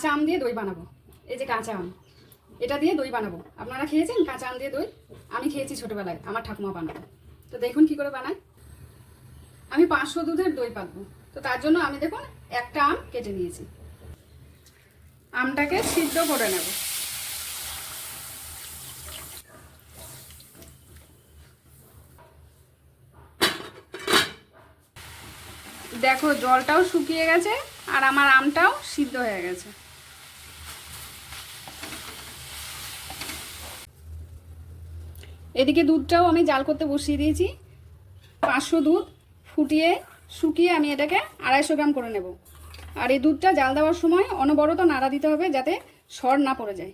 কাঁচা আম দিয়ে দই বানাবো। এই যে কাঁচা আম, এটা দিয়ে দই বানাবো। আপনারা খেয়েছেন? কাঁচা আম দিয়ে দই? আমি খেয়েছি ছোটোবেলায়, আমার ঠাকুমা বানাবো তো দেখুন কি করে বানাই আমি পাঁচশো দুধের দই পাতবো। তো তার জন্য আমি দেখুন একটা আম কেটে নিয়েছি। আমটাকে সিদ্ধ করে নেব। দেখো, জলটাও শুকিয়ে গেছে আর আমার আমটাও সিদ্ধ হয়ে গেছে। এদিকে দুধটাও আমি জাল করতে বসিয়ে দিয়েছি। পাঁচশো দুধ ফুটিয়ে শুকিয়ে আমি এটাকে আড়াইশো গ্রাম করে নেব। আর এই দুধটা জাল দেওয়ার সময় অনবরত নাড়া দিতে হবে যাতে সর না পড়ে যায়।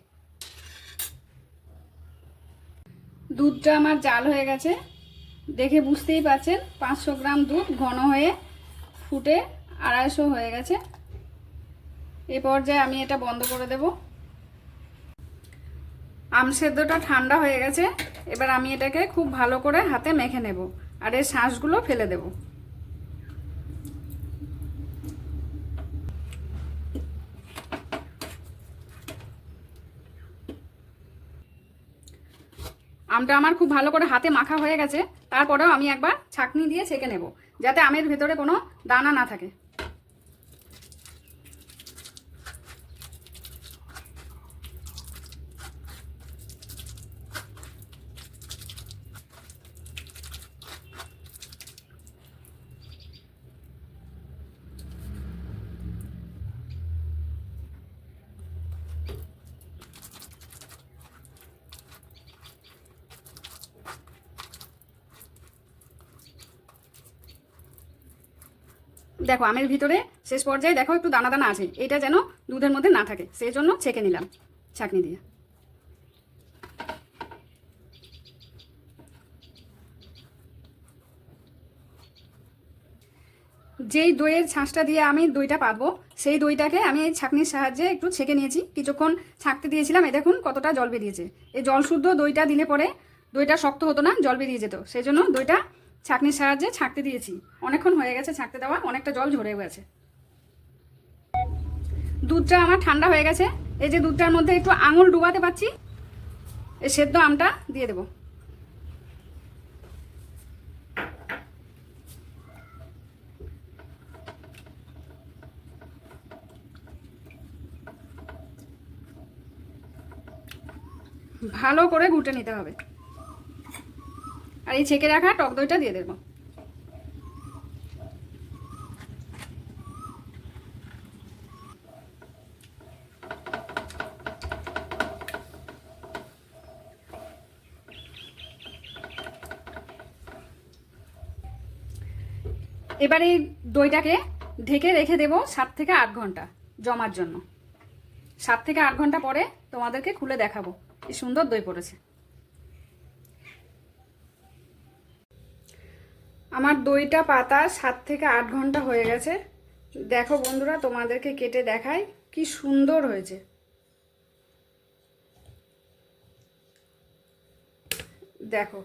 দুধটা আমার জাল হয়ে গেছে। দেখে বুঝতেই পারছেন, পাঁচশো গ্রাম দুধ ঘন হয়ে ফুটে আড়াইশো হয়ে গেছে। এ পর্যায়ে আমি এটা বন্ধ করে দেব। আম সেদ্ধটা ঠান্ডা হয়ে গেছে, এবার আমি এটাকে খুব ভালো করে হাতে মেখে নেব, আর এর শাঁসগুলো ফেলে দেব। আমটা আমার খুব ভালো করে হাতে মাখা হয়ে গেছে, তারপরেও আমি একবার ছাকনি দিয়ে ছেঁকে নেব, যাতে আমের ভেতরে কোনো দানা না থাকে। দেখো, আমের ভিতরে শেষ পর্যায়ে দেখো একটু দানা দানা আছে। এটা যেন দুধের মধ্যে না থাকে, সেই জন্য ছেঁকে নিলাম ছাঁকনি দিয়ে। যেই দইয়ের ছাঁচটা দিয়ে আমি দইটা পাতবো, সেই দইটাকে আমি এই ছাঁকনির সাহায্যে একটু ছেঁকে নিয়েছি। কিছুক্ষণ ছাঁকতে দিয়েছিলাম এ দেখুন কতটা জল বেরিয়েছে। এই জল শুদ্ধ দইটা দিলে পরে দইটা শক্ত হতো না, জল বেরিয়ে যেত, সেই জন্য দইটা ছাঁকনির সাহায্যে ছাঁকতে দিয়েছি। অনেকক্ষণ হয়ে গেছে ছাঁকতে দেওয়া, অনেকটা জল ঝরে গেছে। দুধটা আমার ঠান্ডা হয়ে গেছে। এই যে দুধটার মধ্যে একটু আঙুল ডুবাতে পাচ্ছি এই সেদ্ধ আমটা দিয়ে দেবো। ভালো করে ঘুটে নিতে হবে। আর এই ছেঁকে রাখা টক দইটা দিয়ে দেবো। এবার এই দইটাকে ঢেকে রেখে দেব সাত থেকে আট ঘণ্টা জমার জন্য। সাত থেকে আট ঘণ্টা পরে তোমাদেরকে খুলে দেখাবো, কি সুন্দর দই পড়েছে। আমার দইটা পাতা সাত থেকে আট ঘণ্টা হয়ে গেছে। দেখো বন্ধুরা, তোমাদেরকে কেটে দেখাই কি সুন্দর হয়েছে। দেখো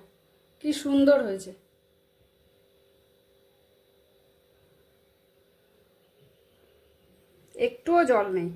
কি সুন্দর হয়েছে। একটুও জল নেই।